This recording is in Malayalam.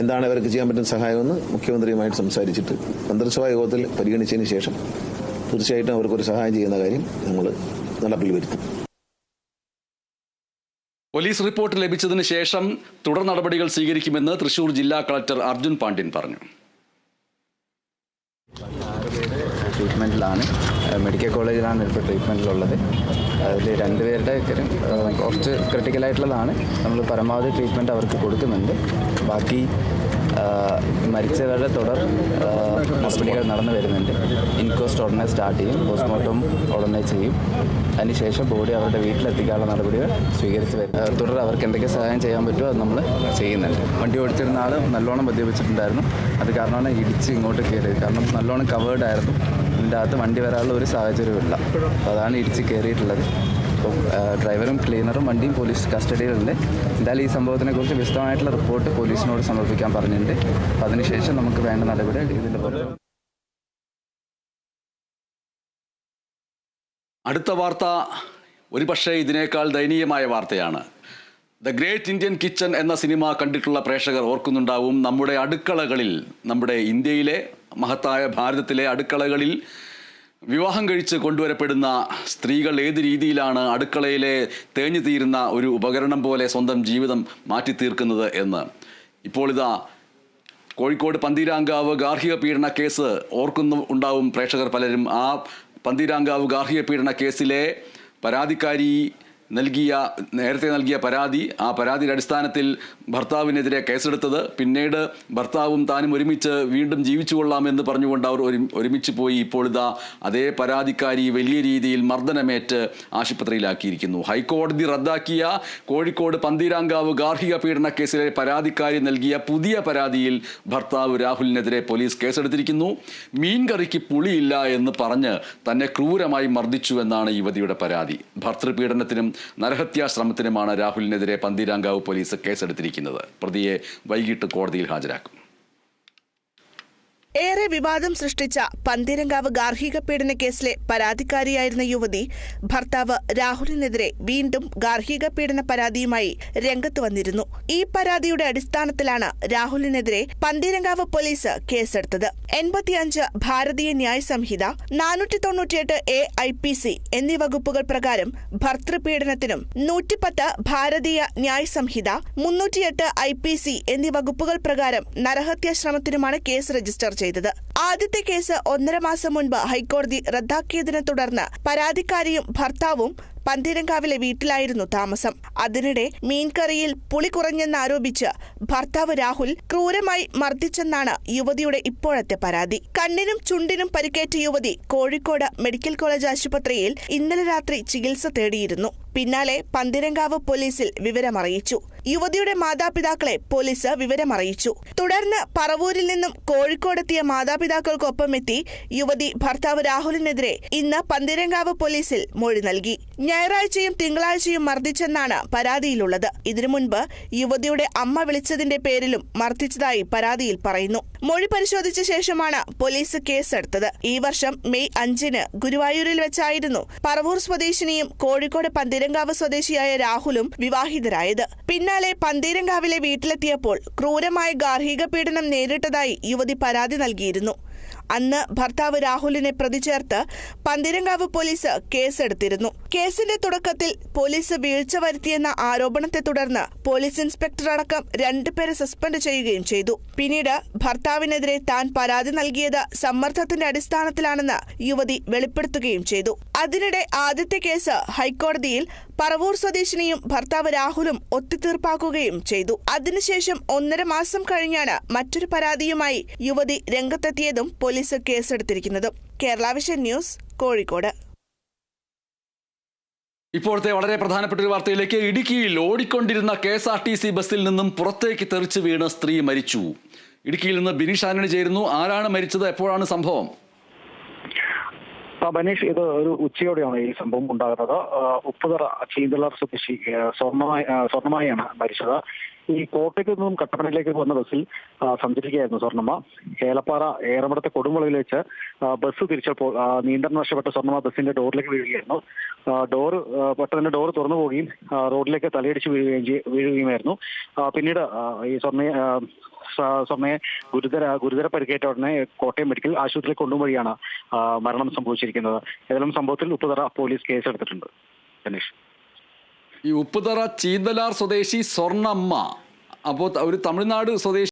എന്താണ് അവർക്ക് ചെയ്യാൻ പറ്റുന്ന സഹായമെന്ന് മുഖ്യമന്ത്രിയുമായിട്ട് സംസാരിച്ചിട്ട് മന്ത്രിസഭാ യോഗത്തിൽ പരിഗണിച്ചതിന് ശേഷം തീർച്ചയായിട്ടും അവർക്കൊരു സഹായം ചെയ്യുന്ന കാര്യം നമ്മൾ നടപ്പിൽ വരുത്തും. പോലീസ് റിപ്പോർട്ട് ലഭിച്ചതിന് ശേഷം തുടർ നടപടികൾ സ്വീകരിക്കുമെന്ന് തൃശൂർ ജില്ലാ കളക്ടർ അർജുൻ പാണ്ഡ്യൻ പറഞ്ഞു. ട്രീറ്റ്മെന്റിലാണ് മെഡിക്കൽ കോളേജിലാണ് ഇപ്പോൾ ട്രീറ്റ്മെന്റിലുള്ളത് അതിൽ രണ്ടുപേരുടെ കുറച്ച് ക്രിട്ടിക്കലായിട്ടുള്ളതാണ് നമ്മൾ പരമാവധി ട്രീറ്റ്മെന്റ് അവർക്ക് കൊടുക്കുന്നുണ്ട്. ബാക്കി മരിച്ചവരുടെ തുടർ ഹോസ്പിറ്റലുകൾ നടന്നു വരുന്നുണ്ട്. ഇൻക്വസ്റ്റ് ഉടനെ സ്റ്റാർട്ട് ചെയ്യും. പോസ്റ്റ്മോർട്ടം ഉടനെ ചെയ്യും. അതിനുശേഷം ബോഡി അവരുടെ വീട്ടിലെത്തിക്കാനുള്ള നടപടികൾ സ്വീകരിച്ച് വരും. തുടർ അവർക്ക് എന്തൊക്കെ സഹായം ചെയ്യാൻ പറ്റുമോ അത് നമ്മൾ ചെയ്യുന്നുണ്ട്. വണ്ടി ഓടിച്ചിരുന്ന ആൾ നല്ലോണം മദ്യപിച്ചിട്ടുണ്ടായിരുന്നു. അത് കാരണമാണ് ഇടിച്ച് ഇങ്ങോട്ട് കയറിയത്. കാരണം നല്ലോണം കവേർഡ് ആയിരുന്നു. ഇതിന്റെ അകത്ത് വണ്ടി വരാനുള്ള ഒരു സാഹചര്യമില്ല അപ്പോൾ അതാണ് ഇടിച്ച് കയറിയിട്ടുള്ളത്. അപ്പം ഡ്രൈവറും ക്ലീനറും വണ്ടിയും പോലീസ് കസ്റ്റഡിയിലുണ്ട്. എന്തായാലും ഈ സംഭവത്തിനെക്കുറിച്ച് വിശദമായിട്ടുള്ള റിപ്പോർട്ട് പോലീസിനോട് സമർപ്പിക്കാൻ പറഞ്ഞിട്ടുണ്ട്. അപ്പോൾ അതിനുശേഷം നമുക്ക് വേണ്ട നടപടി ഇതിന്റെ അടുത്ത വാർത്ത ഒരുപക്ഷെ ഇതിനേക്കാൾ ദയനീയമായ വാർത്തയാണ്. ദ ഗ്രേറ്റ് ഇന്ത്യൻ കിച്ചൺ എന്ന സിനിമ കണ്ടിട്ടുള്ള പ്രേക്ഷകർ ഓർക്കുന്നുണ്ടാവും. നമ്മുടെ അടുക്കളകളിൽ നമ്മുടെ ഇന്ത്യയിലെ മഹത്തായ ഭാരതത്തിലെ അടുക്കളകളിൽ വിവാഹം കഴിച്ച് കൊണ്ടുവരപ്പെടുന്ന സ്ത്രീകൾ ഏത് രീതിയിലാണ് അടുക്കളയിലെ തേഞ്ഞു തീരുന്ന ഒരു ഉപകരണം പോലെ സ്വന്തം ജീവിതം മാറ്റി തീർക്കുന്നത് എന്ന്. ഇപ്പോൾ ഇതാ കോഴിക്കോട് പന്തീരാങ്കാവ് ഗാർഹിക പീഡന കേസ് ഓർക്കുന്നു ഉണ്ടാവും പ്രേക്ഷകർ പലരും. ആ പന്തീരാങ്കാവ് ഗാർഹിക പീഡന കേസിലെ പരാതിക്കാരി നൽകിയ നേരത്തെ നൽകിയ പരാതി ആ പരാതിയുടെ അടിസ്ഥാനത്തിൽ ഭർത്താവിനെതിരെ കേസെടുത്തത്. പിന്നീട് ഭർത്താവും താനും ഒരുമിച്ച് വീണ്ടും ജീവിച്ചു കൊള്ളാമെന്ന് പറഞ്ഞുകൊണ്ട് അവർ ഒരു ഒരുമിച്ച് പോയി. ഇപ്പോൾ ഇതാ അതേ പരാതിക്കാരി വലിയ രീതിയിൽ മർദ്ദനമേറ്റ് ആശുപത്രിയിലാക്കിയിരിക്കുന്നു. ഹൈക്കോടതി റദ്ദാക്കിയ കോഴിക്കോട് പന്തീരാങ്കാവ് ഗാർഹിക പീഡന കേസിലെ പരാതിക്കാരി നൽകിയ പുതിയ പരാതിയിൽ ഭർത്താവ് രാഹുലിനെതിരെ പോലീസ് കേസെടുത്തിരിക്കുന്നു. മീൻകറിക്ക് പുളിയില്ല എന്ന് പറഞ്ഞ് തന്നെ ക്രൂരമായി മർദ്ദിച്ചുവെന്നാണ് യുവതിയുടെ പരാതി. ഭർത്തൃപീഡനത്തിനും നരഹത്യാശ്രമത്തിനുമാണ് രാഹുലിനെതിരെ പന്തീരാങ്കാവ് പോലീസ് കേസെടുത്തിരിക്കുന്നത്. പ്രതിയെ വൈകിട്ട് കോടതിയിൽ ഹാജരാക്കും. ഏറെ വിവാദം സൃഷ്ടിച്ച പന്തീരങ്കാവ് ഗാർഹിക പീഡന കേസിലെ പരാതിക്കാരിയായിരുന്ന യുവതി ഭർത്താവ് രാഹുലിനെതിരെ വീണ്ടും ഗാർഹിക പീഡന പരാതിയുമായി രംഗത്ത് വന്നിരുന്നു. ഈ പരാതിയുടെ അടിസ്ഥാനത്തിലാണ് രാഹുലിനെതിരെ പന്തീരങ്കാവ് പോലീസ് കേസെടുത്തത്. എൺപത്തിയഞ്ച് ഭാരതീയ ന്യായ സംഹിത നാനൂറ്റി തൊണ്ണൂറ്റിയെട്ട് എ ഐ പി സി എന്നീ വകുപ്പുകൾ പ്രകാരം ഭർത്തൃപീഡനത്തിനും നൂറ്റിപ്പത്ത് ഭാരതീയ ന്യായ സംഹിത മുന്നൂറ്റിയെട്ട് ഐ പി സി എന്നീ വകുപ്പുകൾ പ്രകാരം നരഹത്യാശ്രമത്തിനുമാണ് കേസ് രജിസ്റ്റർ ചെയ്തത്. ആദ്യത്തെ കേസ് ഒന്നര മാസം മുൻപ് ഹൈക്കോടതി റദ്ദാക്കിയതിനെ തുടർന്ന് പരാതിക്കാരിയും ഭർത്താവും പന്തീരങ്കാവിലെ വീട്ടിലായിരുന്നു താമസം. അതിനിടെ മീൻകറിയിൽ പുളി കുറഞ്ഞെന്നാരോപിച്ച് ഭർത്താവ് രാഹുൽ ക്രൂരമായി മർദ്ദിച്ചെന്നാണ് യുവതിയുടെ ഇപ്പോഴത്തെ പരാതി. കണ്ണിനും ചുണ്ടിനും പരിക്കേറ്റ യുവതി കോഴിക്കോട് മെഡിക്കൽ കോളേജ് ആശുപത്രിയിൽ ഇന്നലെ രാത്രി ചികിത്സ തേടിയിരുന്നു. പിന്നാലെ പന്തിരങ്കാവ് പോലീസിൽ വിവരമറിയിച്ചു. യുവതിയുടെ മാതാപിതാക്കളെ പോലീസ് വിവരമറിയിച്ചു. തുടർന്ന് പറവൂരിൽ നിന്നും കോഴിക്കോടെത്തിയ മാതാപിതാക്കൾക്കൊപ്പം എത്തി യുവതി ഭർത്താവ് രാഹുലിനെതിരെ ഇന്ന് പന്തിരങ്കാവ് പോലീസിൽ മൊഴി നൽകി. ഞായറാഴ്ചയും തിങ്കളാഴ്ചയും മർദ്ദിച്ചെന്നാണ് പരാതിയിലുള്ളത്. ഇതിനു മുൻപ് യുവതിയുടെ അമ്മ വിളിച്ചതിന്റെ പേരിലും മർദ്ദിച്ചതായി പരാതിയിൽ പറയുന്നു. മൊഴി പരിശോധിച്ച ശേഷമാണ് പോലീസ് കേസെടുത്തത്. ഈ വർഷം മെയ് അഞ്ചിന് ഗുരുവായൂരിൽ വെച്ചായിരുന്നു പറവൂർ സ്വദേശിനിയും കോഴിക്കോട് പന്തീരങ്കാവ് സ്വദേശിയായ രാഹുലും വിവാഹിതരായത്. പിന്നാലെ പന്തീരങ്കാവിലെ വീട്ടിലെത്തിയപ്പോൾ ക്രൂരമായ ഗാർഹിക പീഡനം നേരിട്ടതായി യുവതി പരാതി നൽകിയിരുന്നു. അന്ന് ഭർത്താവ് രാഹുലിനെ പ്രതി ചേർത്ത് പന്തിരങ്കാവ് പോലീസ് കേസെടുത്തിരുന്നു. കേസിന്റെ തുടക്കത്തിൽ പോലീസ് വീഴ്ച വരുത്തിയെന്ന ആരോപണത്തെ തുടർന്ന് പോലീസ് ഇൻസ്പെക്ടർ അടക്കം രണ്ടുപേരെ സസ്പെൻഡ് ചെയ്യുകയും ചെയ്തു. പിന്നീട് ഭർത്താവിനെതിരെ താൻ പരാതി നൽകിയത് സമ്മർദ്ദത്തിന്റെ അടിസ്ഥാനത്തിലാണെന്ന് യുവതി വെളിപ്പെടുത്തുകയും ചെയ്തു. അതിനിടെ ആദ്യത്തെ കേസ് ഹൈക്കോടതിയിൽ പറവൂർ സ്വദേശിനിയും ഭർത്താവ് രാഹുലും ഒത്തുതീർപ്പാക്കുകയും ചെയ്തു. അതിനുശേഷം ഒന്നര മാസം കഴിഞ്ഞാണ് മറ്റൊരു പരാതിയുമായി യുവതി രംഗത്തെത്തിയതും പോലീസ് കേസെടുത്തിരിക്കുന്നത് കേരള വിഷൻ ന്യൂസ് കോഴിക്കോട്. ഇപ്പോഴത്തെ വളരെ പ്രധാനപ്പെട്ട ഒരു വാർത്തയിലേക്ക് ഇടുക്കിയിൽ ഓടിക്കൊണ്ടിരുന്ന K S R T C ബസ്സിൽ നിന്നും പുറത്തേക്ക് തെറിച്ച് വീണ് സ്ത്രീ മരിച്ചു. ഇടുക്കിയിൽ നിന്ന് ബിനീഷ് ആന്റണി ചേരുന്നു. ആരാണ് മരിച്ചത്? എപ്പോഴാണ് സംഭവം? ബനീഷ് ഇത് ഒരു ഉച്ചയോടെയാണ് ഈ സംഭവം ഉണ്ടാകുന്നത്. ഉപ്പുതറ ചീന്തളർ സ്വദേശി സ്വർണമായി സ്വർണമായി സ്വർണമായാണ് മരിച്ചത്. ഈ കോട്ടയത്ത് നിന്നും കട്ടപ്പനയിലേക്ക് വന്ന ബസ്സിൽ സഞ്ചരിക്കുകയായിരുന്നു സ്വർണമ്മ ഏലപ്പാറ ഏറമടത്തെ കൊടുമുളകിൽ വെച്ച് ബസ് തിരിച്ചപ്പോൾ നിയന്ത്രണം നഷ്ടപ്പെട്ട സ്വർണമ്മ ബസ്സിന്റെ ഡോറിലേക്ക് വീഴുകയായിരുന്നു. ഡോർ പെട്ടെന്ന് ഡോർ തുറന്നു പോവുകയും റോഡിലേക്ക് തലയടിച്ച് വീഴുകയും വീഴുകയുമായിരുന്നു. പിന്നീട് ഈ സ്വർണ സ്വർണയെ ഗുരുതര ഗുരുതര പരിക്കേറ്റ ഉടനെ കോട്ടയം മെഡിക്കൽ ആശുപത്രിയിൽ കൊണ്ടുപോയാണ് മരണം സംഭവിച്ചിരിക്കുന്നത്. ഏതെങ്കിലും സംഭവത്തിൽ ഉപ്പുതറ പോലീസ് കേസെടുത്തിട്ടുണ്ട്. ഗണേഷ് ഈ ഉപ്പുതറ ചീന്തലാർ സ്വദേശി സ്വർണമ്മ അപ്പോൾ ഒരു തമിഴ്നാട് സ്വദേശി